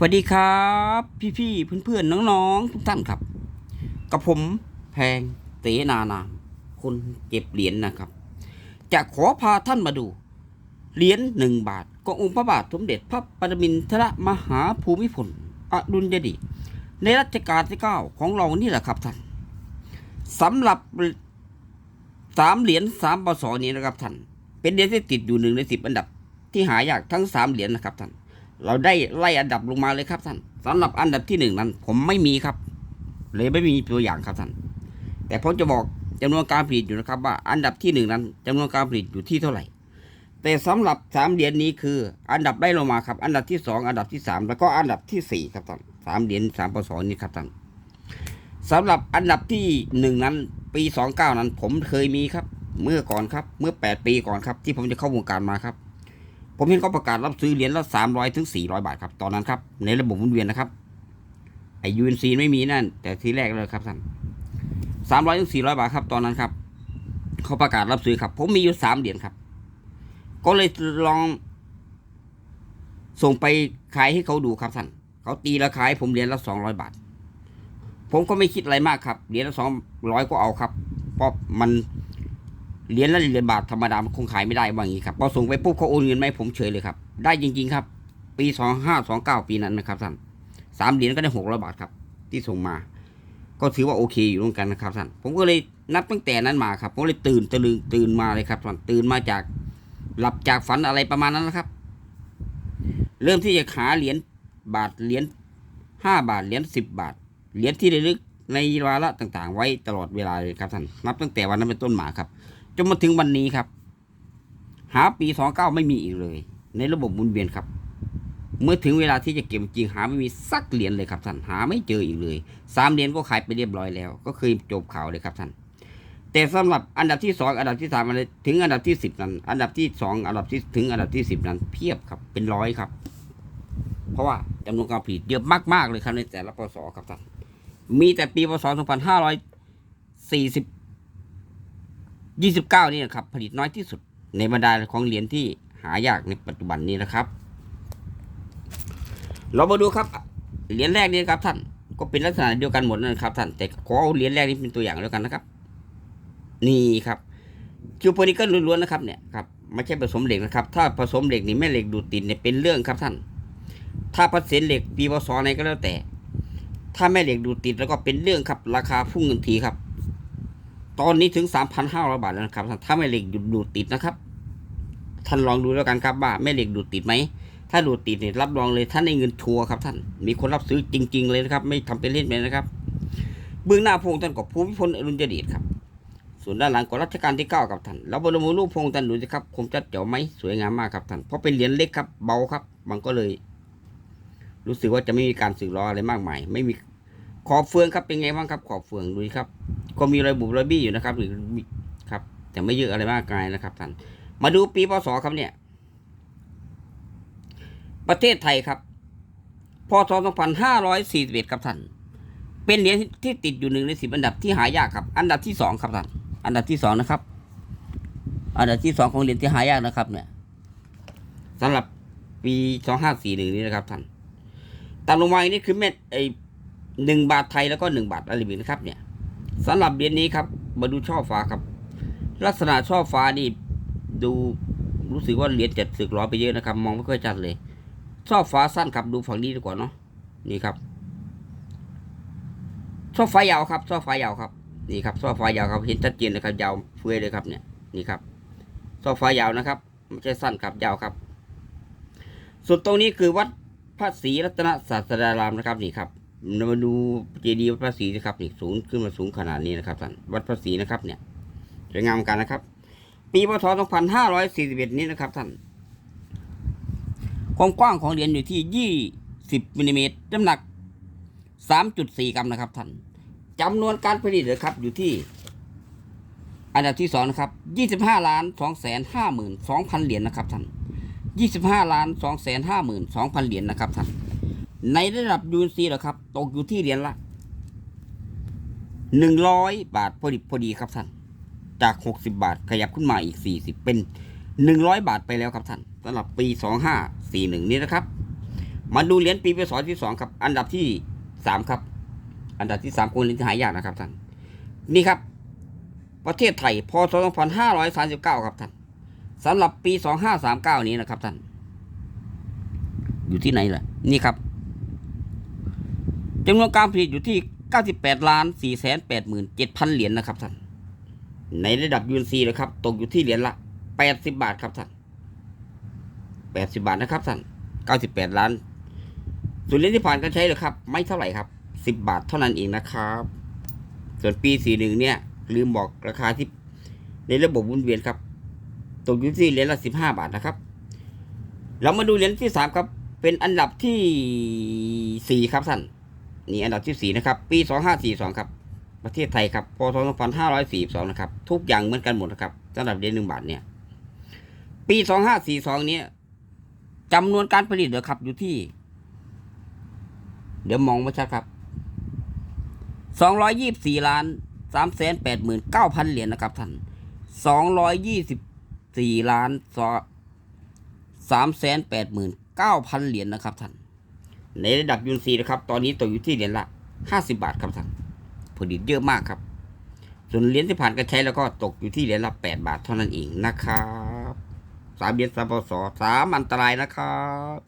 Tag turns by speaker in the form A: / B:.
A: สวัสดีครับ พี่ๆเพื่อนๆน้องๆทุกท่านครับกับผมแพงเตนานามคนเก็บเหรียญนะครับ จะขอพาท่านมาดู เหรียญหนึ่งบาทขององค์พระบาทสมเด็จพระปรมินทรมหาภูมิพลอดุลยเดชในรัชกาลที่เก้าของเรานี่แหละครับท่านสำหรับสามเหรียญสามปศนี้นะครับท่านเป็นเหรียญที่ติดอยู่หนึ่งในสิบอันดับที่หายากทั้งสามเหรียญนะครับท่าน เราได้ไล่อันดับลงมาเลยครับท่านสำหรับอันดับที่หนึ่งนั้น ผมไม่มีครับ เลยไม่มีตัวอย่างครับท่านแต่ผมจะบอกจำนวนการผลิตอยู่นะครับว่าอันดับที่หนึ่งนั้นจำนวนการผลิตอยู่ที่เท่าไหร่ แต่สำหรับสามเหรียญนี้คือ อันดับได้ลงมาครับ อันดับที่สองอันดับที่สามแล้วก็อันดับที่สี่ครับท่านสามเหรียญสามปศนี้ครับท่านสำหรับอันดับที่หนึ่งนั้น ปีสองเก้านั้น ผมเคยมีครับ เมื่อก่อนครับ เมื่อแปดปีก่อนครับ ที่ผมจะเข้าวงการมาครับ ผมเห็นเขาประกาศรับซื้อเหรียญละสามร้อยถึงสี่ร้อยบาทครับ ตอนนั้นครับ ในระบบหมุนเวียนนะครับ ไอยูเอ็นซีไม่มีนั่น แต่ทีแรกเลยครับท่านสามร้อยถึงสี่ร้อยบาทครับ ตอนนั้นครับ เขาประกาศรับซื้อครับ ผมมีอยู่สามเหรียญครับ ก็เลยลอง ส่งไปขายให้เขาดูครับท่าน เขาตีราคาให้ผมเหรียญละสองร้อยบาท ผมก็ไม่คิดอะไรมากครับ เหรียญละสองร้อยก็เอาครับ เพราะมัน เหรียญละเหรียญบาทธรรมดาคงขายไม่ได้ว่างี้ครับพอส่งไปปุ๊บเขาโอนเงินมาให้ผมเฉยเลยครับ ได้จริง ๆ ครับ ปีสองห้าสองเก้าปีนั้นนะครับท่านสามเหรียญก็ได้หกร้อยบาทครับ ที่ส่งมา ก็ถือว่าโอเคอยู่ร่วมกันนะครับท่านผมก็เลยนับตั้งแต่นั้นมาครับผมเลยตื่นตะลึงตื่นมาเลยครับท่านตื่นมาจากหลับจากฝันอะไรประมาณนั้นนะครับ เริ่มที่จะหาเหรียญบาทเหรียญห้าบาทเหรียญสิบบาทเหรียญที่ระลึกในวาระต่างๆ ไว้ตลอดเวลาเลยครับท่านนับตั้งแต่วันนั้นเป็นต้นมาครับ จนมาถึงวันนี้ครับ หาปีสองเก้าไม่มีอีกเลย ในระบบหมุนเวียนครับ เมื่อถึงเวลาที่จะเก็บจริงหาไม่มีสักเหรียญเลยครับท่านหาไม่เจออีกเลยสามเหรียญก็ขายไปเรียบร้อยแล้ว ก็เคยจบข่าวเลยครับท่านแต่สำหรับอันดับที่สองอันดับที่สามอันดับถึงอันดับที่สิบนั้น อันดับที่สองอันดับที่ถึงอันดับที่สิบนั้นเพียบครับเป็นร้อยครับ เพราะว่าจำนวนการผลิตเยอะมากๆเลยครับในแต่ละปศครับท่านมีแต่ปีพศส องพันห้าร้อยสี่สิบเก้านี่นะครับผลิตน้อยที่สุดในบรรดาของเหรียญที่หายากในปัจจุบันนี้นะครับ เรามาดูครับเหรียญแรกนี้ครับท่านก็เป็นลักษณะเดียวกันหมดนะครับท่านแต่ขอเอาเหรียญแรกนี้เป็นตัวอย่างแล้วกันนะครับ นี่ครับคิวโพนิเกิลล้วนๆนะครับเนี่ยครับไม่ใช่ผสมเหล็กนะครับ ถ้าผสมเหล็กนี่แม่เหล็กดูดติดเนี่ยเป็นเรื่องครับท่าน ถ้าผสมเหล็กปีพศไหนก็แล้วแต่ ถ้าแม่เหล็กดูดติดแล้วก็เป็นเรื่องครับ ราคาพุ่งเงินทีครับ ตอนนี้ถึงสามพันห้าร้อยบาทแล้วนะครับท่านถ้าแม่เหล็กดูดติดนะครับ ท่านลองดูแล้วกันครับว่าแม่เหล็กดูดติดไหม ถ้าดูดติดเนี่ยรับรองเลยท่านได้เงินทัวร์ครับท่าน มีคนรับซื้อจริง ๆ เลยนะครับ ไม่ทำเป็นเล่นไปนะครับ เบื้องหน้าพงค์ท่านก็ภูมิพลอดุลยเดชครับ ส่วนด้านหลังก็รัชกาลที่เก้าครับท่านแล้วบรมรูปพงค์ท่านดูสิครับ คมชัดเจ๋วไหมสวยงามมากครับท่าน เพราะเป็นเหรียญเล็กครับ เบาครับ มันก็เลย รู้สึกว่าจะไม่มีการสึกล้ออะไรมากมาย ไม่มีขอบเฟืองครับเป็นไงบ้างครับ ขอบเฟืองดูสิครับ ก็มีรอยบุบรอยบี้อยู่นะครับหรือครับ แต่ไม่เยอะอะไรมากมายนะครับท่านมาดูปีพศครับเนี่ย ประเทศไทยครับพศ2541ครับท่านเป็นเหรียญที่ติดอยู่หนึ่งในสิบอันดับที่หายากครับ อันดับที่สองครับท่านอันดับที่สองนะครับ อันดับที่สองของเหรียญที่หายากนะครับ เนี่ยสำหรับปี2541นี้นะครับท่านตามลงมาอีกนี่คือเม็ดไอหนึ่งบาทไทยแล้วก็หนึ่งบาทอาราบินะครับเนี่ย สำหรับเหรียญนี้ครับ มาดูช่อฟ้าครับ ลักษณะช่อฟ้านี่ดูรู้สึกว่าเหรียญจะสึกล้อไปเยอะนะครับ มองไม่ค่อยชัดเลย ช่อฟ้าสั้นครับดูฝั่งนี้ดีกว่าเนาะนี่ครับ ช่อฟ้ายาวครับ ช่อฟ้ายาวครับนี่ครับช่อฟ้ายาวครับเห็นชัดเจนนะครับ ยาวเฟื่อยเลยครับเนี่ยนี่ครับช่อฟ้ายาวนะครับไม่ใช่สั้นครับยาวครับ ส่วนตรงนี้คือวัดพระศรีรัตนศาสดารามนะครับนี่ครับ เรามาดูเจดีย์วัดพระศรีนะครับนี่สูงขึ้นมาสูงขนาดนี้นะครับท่านวัดพระศรีนะครับ เนี่ยสวยงามกันนะครับ ปีพศ 2541 นี้นะครับท่านความกว้างของเหรียญอยู่ที่ 20มิลลิเมตรน้ำหนัก 3.4 กรัมนะครับท่านจำนวนการผลิตนะครับ อยู่ที่ อันดับที่สองนะครับ 25ล้าน2แสน5หมื่น2พันเหรียญนะครับท่าน25ล้าน2แสน5หมื่น2พันเหรียญนะครับท่าน ในระดับยูนซีเหรอครับ ตกอยู่ที่เหรียญละ 100 บาทพอดีพอดีครับท่าน จาก 60 บาทขยับขึ้นมาอีก 40 เป็น 100 บาทไปแล้วครับท่านสำหรับปี 2541 นี้นะครับ มาดูเหรียญปีพศที่สองครับ อันดับที่สามครับ อันดับที่สามคนเหรียญหายากนะครับท่าน นี่ครับ ประเทศไทยพศ2539 ครับท่านสำหรับปี 2539 นี้นะครับท่าน อยู่ที่ไหนล่ะ นี่ครับ จำนวนการผลิตอยู่ที่ 98ล้าน4 8 7 0 0 0 เหรียญนะครับท่าน ในระดับยูนซีนะครับ ตกอยู่ที่เหรียญละ 80 บาทครับท่าน 80 บาทนะครับท่าน 98 ล้าน ส่วนเหรียญที่ผ่านการใช้เลยครับ ไม่เท่าไหร่ครับ 10 บาทเท่านั้นเองนะครับ ส่วนปี 41 เนี่ย ลืมบอกราคาที่ในระบบหมุนเวียนครับ ตกอยู่ที่เหรียญละ 15 บาทนะครับ เรามาดูเหรียญที่ 3 ครับ เป็นอันดับที่ 4 ครับท่าน นี่อันดับที่4นะครับ ปี 2542 ครับ ประเทศไทยครับ พศ 2542 นะครับ ทุกอย่างเหมือนกันหมดนะครับสำหรับเหรียญหนึ่งบาทเนี่ย ปี 2542 เนี่ยจำนวนการผลิตเหรอครับ อยู่ที่ เดี๋ยวมองม่ชัดครับสองร้อยยี่สี่ล้านสามแสนแปดหมื่นเก้าพันเหรียญนะครับท่านสองร้อยยี่สิบสี่ล้านสามแสนแปดหมื่นเก้าพันเหรียญนะครับท่าน ในระดับยูนซีนะครับ ตอนนี้ตกอยู่ที่เหรียญละ 50 บาทครับท่านผลิตเยอะมากครับ ส่วนเหรียญที่ผ่านการใช้แล้วก็ตกอยู่ที่เหรียญละ 8 บาทเท่านั้นเองนะครับสามเหรียญสามปศสามอันตรายนะครับ